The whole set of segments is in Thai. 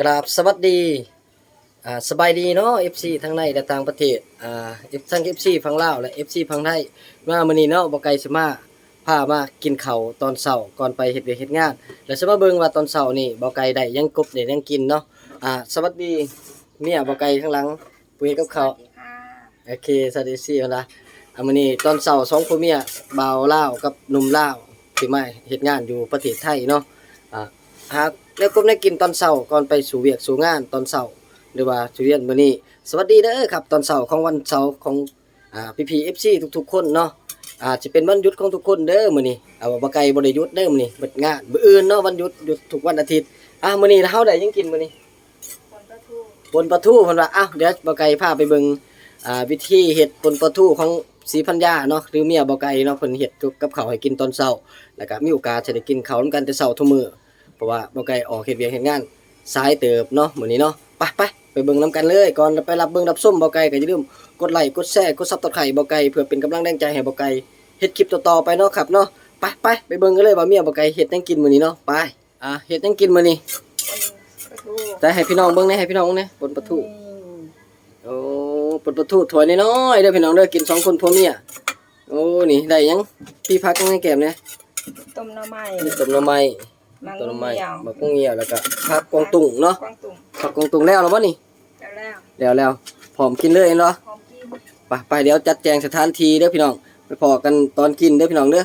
กราบสวัสดีอ่าสบายดีเนาะ FC ทั้งในและต่างประเทศอ่า F ทั้ง FC ฝั่งลาวและ FC ฝั่งไทยมามื้อนี้เนาะบ่ไกลสิมาพามากินข้าวตอนเช้าก่อนไปเฮ็ดเวียกเฮ็ดงานแล้วสิมาเบิ่งว่าตอนเช้านี่บ่ไกลได้หยังกบได้หยังกินเนาะอ่าสวัสดีเมียบ่ไกลข้างหลังปุ้ยกับข้าวสวัสดีค่ะโอเคสวัสดีสิเพิ่นล่ะอ่ามื้อนี้ตอนเช้าสองผัวเมียบ่าวลาวกับหนุ่มลาวสิมาเฮ็ดงานอยู่ประเทศไทยเนาะอ่าหาก แล้วก็ได้กินตอนเช้าก่อนไปสู่เวียกสู่งานตอนเช้าหรือว่าสู่เรียนมื้อนี้ สวัสดีเด้อครับ ตอนเช้าของวันเสาร์ของอ่าพี่ๆ FC ทุกๆ คนเนาะอาจจะเป็นวันหยุดของทุกคนเด้อมื้อนี้เอาว่าบ่ไกลบ่ได้หยุดเด้อมื้อนี้เบิดงานมื้ออื่นเนาะวันหยุดหยุดทุกวันอาทิตย์อ่ามื้อนี้เฮาได้หยังกินมื้อนี้คนประทูปนปลาทูเพิ่นว่าอ้าวเดี๋ยวบ่ไกลพาไปเบิ่งอ่าวิธีเฮ็ดปนปลาทูของศรีพัญญาเนาะหรือเมียบ่ไกลเนาะเพิ่นเฮ็ดกับข้าวให้กินตอนเช้าแล้วก็มีโอกาสจะได้กินข้าวนำกันแต่เช้าทุกมื้อ เพราะว่าบ่ไกลออกเฮ็ดเวียกเฮ็ดงานสายเติบเนาะมื้อนี้เนาะไปไปไปเบิ่งนํกันเลยก่อนไปรับเบิ่งรับส้มบ่ไกลก็อย่าลืมกดไลค์กดแชร์กดซับตะไคร้บ่ไกลเพื่อเป็นกำลังแรงใจให้บ่ไกลเฮ็ดคลิปต่อๆไปเนาะครับเนาะไปไปไปเบิ่งกันเลยว่าเมียบ่ไกลเฮ็ดหยังกินมื้อนี้เนาะไปอะเฮ็ดหยังกินมื้อนี้คนประทูแต่ให้พี่น้องเบิ่งแหน่ให้พี่น้องเบิ่งแหน่บนปลาทูอืมโอ้ปนปลาทูถ้วยน้อยๆเด้อพี่น้องเด้อกินสองคนผัวเมียโอ้นี่ได้หยังพี่พักยังไงแก้มเนี่ยต้มหน้ำไม้นี่ต้มหน่อไม้ มังต้มหน่อไม้เหี่ยวบักกุ้งเหี่ยวแล้วก็ผักกวางตุ้งเนาะกวางตุ่มผักกวางตุ้งแล้วเหรอบ่นี่แล้วแล้วแล้วแล้วพร้อมกินเลยเนาะหอมกินไปไปเดี๋ยวจัดแจงสถานที่เด้อพี่น้องไปพอกันตอนกินเด้อพี่น้องเด้อ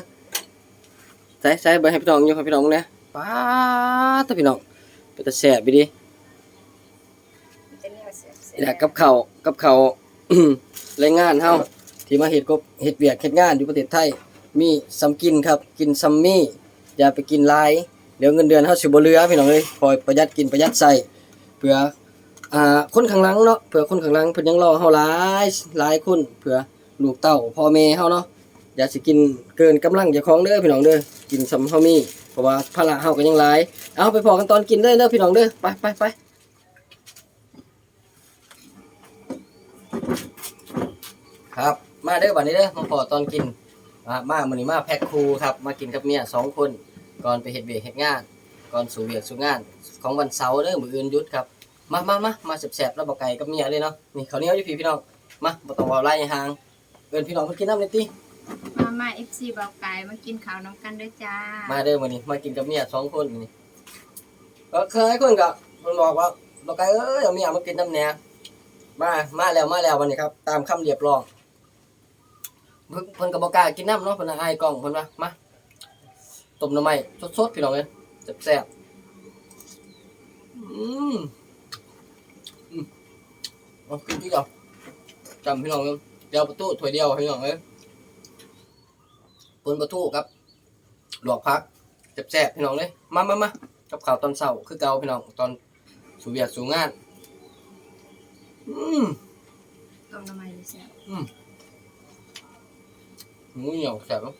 ใส่ใส่ไปให้พี่น้องอยู่ให้พี่น้องเด้อป้าดเด้อพี่น้องเป็นตาแซ่บไปดิมันจะเหนียวเสียบเสียนี่แหละกับข้าวกับข้าวแรงงานเฮาที่มาเฮ็ดกบเฮ็ดเวียกเฮ็ดงานอยู่ประเทศไทย มีสำกินครับ กินซัมมี่อย่าไปกินหลาย เดี๋ยวเงินเดือนเฮาสิบ่เหลือพี่น้องเอ้ยคอยประหยัดกินประหยัดใช้เพื่ออ่าคนข้างหลังเนาะเพื่อคนข้างหลังเพิ่นยังรอเฮาหลายหลายคนเพื่อลูกเต้าพ่อแม่เฮาเนาะอย่าสิกินเกินกำลังเจ้าของเด้อพี่น้องเด้อกินซำเฮามีเพราะว่าภาระเฮาก็ยังหลายเอาไปพอกันตอนกินเด้อเด้อพี่น้องเด้อไปไปไปครับมาเด้อบัดนี้เด้อมาพอตอนกินมามามื้อนี้มาแพ็คคูครับมากินกับเมียสองคน ก่อนไปเฮ็ดเวียกเฮ็ดงาน ก่อนสู่เวียกสู่งาน ของวันเสาร์เด้อมื้ออื่นหยุดครับ มามามามาแซ่บๆแล้วบ่ไก่กับเมียเลยเนาะ นี่ข้าวเหนียวอยู่พี่พี่น้อง มาบ่ต้องเว้าไล่ห่างเอิ้นพี่น้องเพิ่นกินน้ำเลยติมามาเอฟซีบอกไก่มากินข้าวน้ำกันด้วยจ้ามาเด้อมื้อนี้มากินกับเมียสองคนมื้อนี้ก็เคยคนก็เพิ่นบอกว่าบ่ไก่เอ้ยเอาเมียมากินน้ำแหน่มา มาแล้วมาแล้ววันนี้ครับ ตามคำเรียบร้องเพิ่นเพิ่นก็บ่กล้ากินน้ำเนาะเพิ่นน่ะอายกล้องเพิ่นว่ามา ต้มหน่อไม้สดๆพี่น้องเอ้ยแซ่บๆอืมอืมเอากินที่เดียวจำพี่น้องเอ้ยเดียวประตูถ้วยเดียวพี่น้องเอ้ยปนประตูครับลวกผักแซ่บๆพี่น้องเอ้ยมามามากับข้าวตอนเช้าคือเก่าพี่น้องตอนสู่เวียกสู่งาน อืมต้มน้ำมันเลยแซ่บหมูเหนียวแซ่บเนาะหมูเหนียวกินดิบก็ได้นะอืมมันออกหวานๆหมูเหนียวแล้ว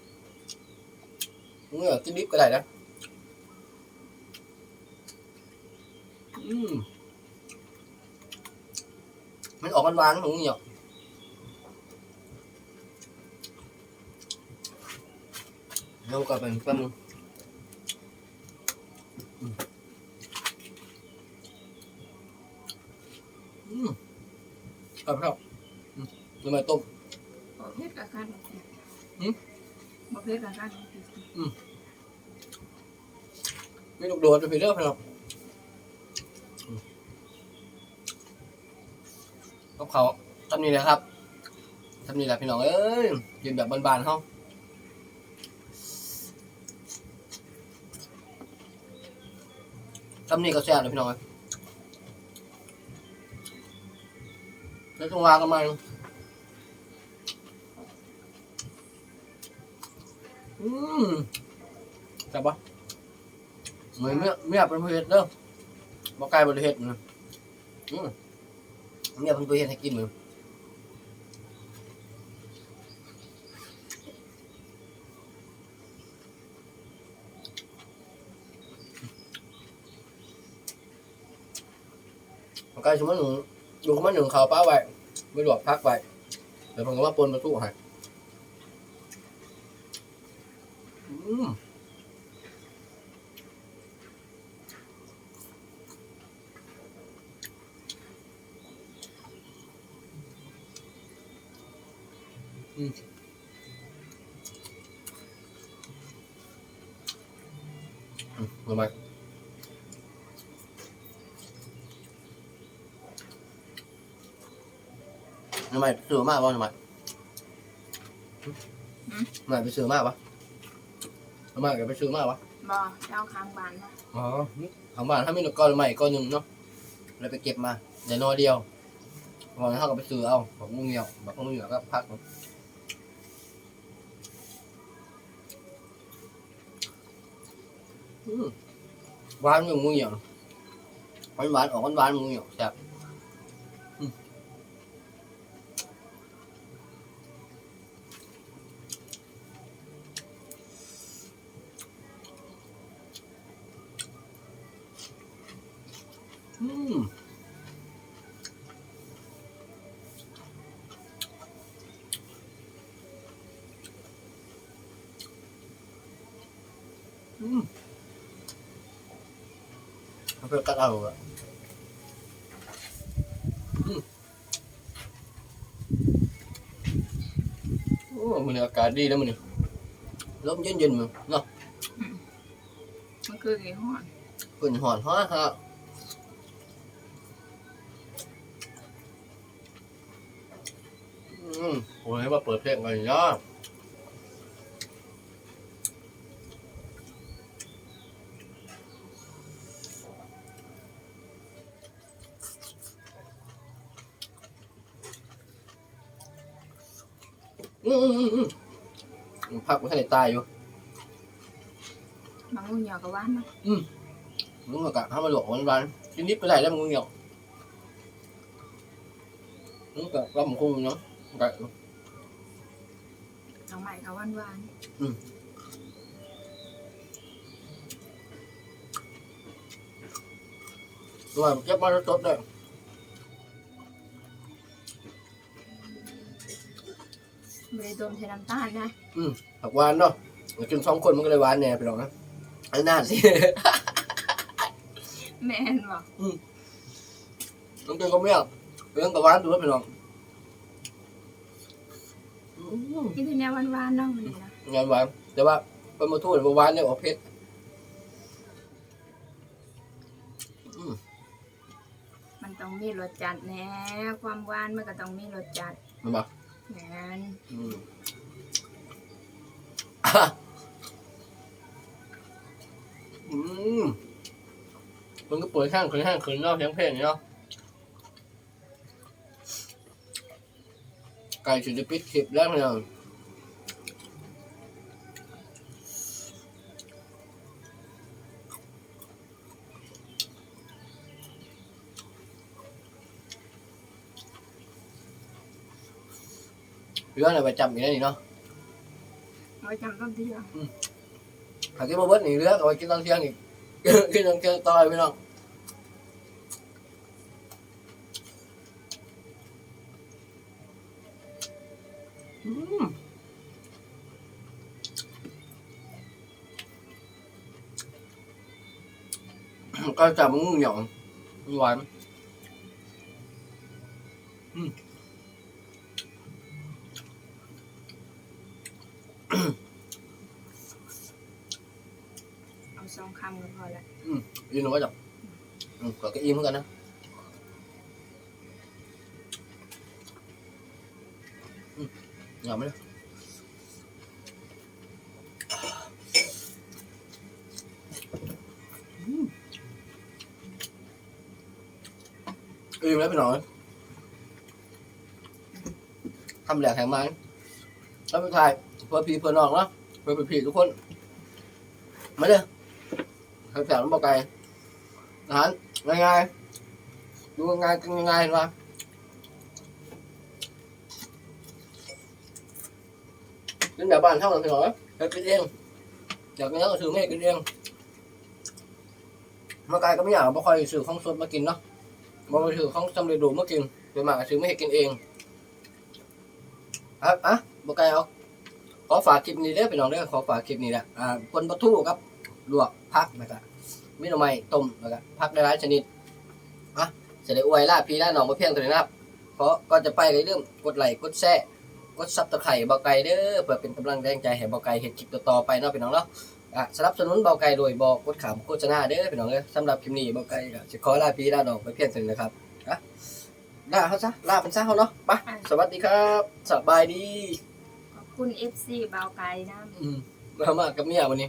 ก็เป็นแป๊บนึงอืมอืมครับครับอืมแล้วมาต้มบอกเพชรกับข้าวหื มบอกเพชรกับข้าวไม่ลูกโดดไปเรื่อยไปหรอกกับเขาทำนี่แหละครับทำนี่แหละพี่น้องเอ้ยกินแบบบานๆเขาทำนี่ก็แซ่บเลยพี่น้องเอ้ยแล้วต้องวางกันมอืมแซ่บปะ เหมือนเมียเมียเป็นผู้เฮ็ดเด้อบ่ไกลบ่ได้เฮ็ดนะอืมเมียเป็นผู้เฮ็ดให้กินมื้อบ่ไกลสมมุติหนูอยู่กับมันหนึ่งข้าวปลาไว้ไว้ลวกพักไว้เดี๋ยวผมก็มาปนมาสู้ให้ มทำไมทำไมซื้อมากวะทำไมทำไมไปซื้อมากวะทำไมแกไปซื้อมากวะบ่เจ้าค้างบ้านนะอ๋อทางบ้านถ้ามีนกก้อนใหม่ก้อนหนึ่งเนาะเลยไปเก็บมาเดี๋ยวน้อยเดียวพอนั้นเขาก็ไปซื้อเอาแบบงูเหี่ยวแบบงูเหี่ยวก็พักเนาะอืม หวานอยู่งูเหี่ยวหวานหวานออกหวานหวานๆงูเหี่ยวแซ่บอืมอืมอืมมัน เป็นกัดเอาอะโอ้มันอากาศดีแล้วมันนี่ลมเย็นๆมั้งเนาะมันคือกี่ห้อนฝนหอนฮะฮะอืมโอ้ยมาเปิดเพลงอะไรเนาะอืมอืมอืมอืม พักมันให้ตายอยู่บางงูเหนียวกับว่านนะมึงมากะห้ามาหลอกวันวันกินนิดไปไหนแล้วมึงเหนียวมึงกะรับมึงคงเนาะกะเอาใหม่กับว่านวานตัวเก็บมาแล้วจดเลย ไม่ได้ดมใช้น้ำตาลนะผักหวานเนาะมากินสองคนมันก็เลยหวานแน่ไปหรอกนะไอ้น่าสิ แม่นบอกต้องกินก็ไม่เอาเรื่องกับหวานตัวไปหรอกอืมกินแต่แนวหวานๆเนาะมันนี่นะงานหวานแต่ว่าเป็นมาทูดหวานเนี่ยออกเผ็ดมันต้องมีรสจัดแน่ความหวานมันก็ต้องมีรสจัดมันบอก แม่นอืมอืมมันก็เปิดข้างคืนข้างคืนเนาะเสียงเพลงเนาะไก่ชุดจะปิดคลิปแล้วเนี่ย เรื่องอะไรไปจำอยู่นั่นนี่เนาะเอาไว้จำต้นเที่ยวหา กินมาเบิดนี่เรื่องเอาไว้กินตอนเที่ยงอีกกินตอนเที่ยงต่อยไปน้องอืมก็จับหยองหวานเอาสองคำก็อละยืนหนูก็จับอืมเหมือนกันนะอืมหยอมไหมล่ะอืมอิ่มแล้วไปหน่อยทำแหลกแข็งไม้แล้วไปถ่ายเพื่อพี่เพื่อนน้องเนาะเพื่อพี่ทุกคน มาเลย แถวๆน้ำบอกไก่อาหารง่ายๆดูง่ายๆง่ายๆเห็นปะกินแบบบ้านเท่านั้นไหน่อยเฮ็ดกินเองอยากกินแล้วก็ซื้อไม่กินเองเมื่อไกลก็ไม่อยากบ่ค่อยซื้อของสดมากินเนาะบ่ไปซื้อของสำเร็จรูปมากินโดยมากซื้อไม่ให้กินเองอะอะบ่ไกลเอาขอฝากคลิปนี้เด้อพี่น้องเด้อขอฝากคลิปนี้แหละอ่าปนปลาทูครับ ลวกพักนะครับมีหน่อไม้ต้มแล้วก็ผักหลายๆชนิดอะจะได้อวยล่าพี่ล่าน้องมาเพียงตัวนี้นะครับเพราะก็จะไปในเรื่องกดไลค์กดแชร์กดซับตะไคร่เบาไก่เด้อเพื่อเป็นกำลังแรงใจให้เบาไก่เฮ็ดคลิปต่อๆไปเนาะพี่น้องเนาะอะสนับสนุนเบาไก่โดยบอกกดขามโฆษณาเด้อพี่น้องเด้อสำหรับคลิปนี้เบาไก่ก็สิขอลาพี่ลาดอกไปเพียงเท่านี้นะครับอะลาเขาซะลาเป็นซะเขาเนาะไปสวัสดีครับสบายดีขอบคุณ FC เบาไก่นะอืมมามากับเมียวันนี้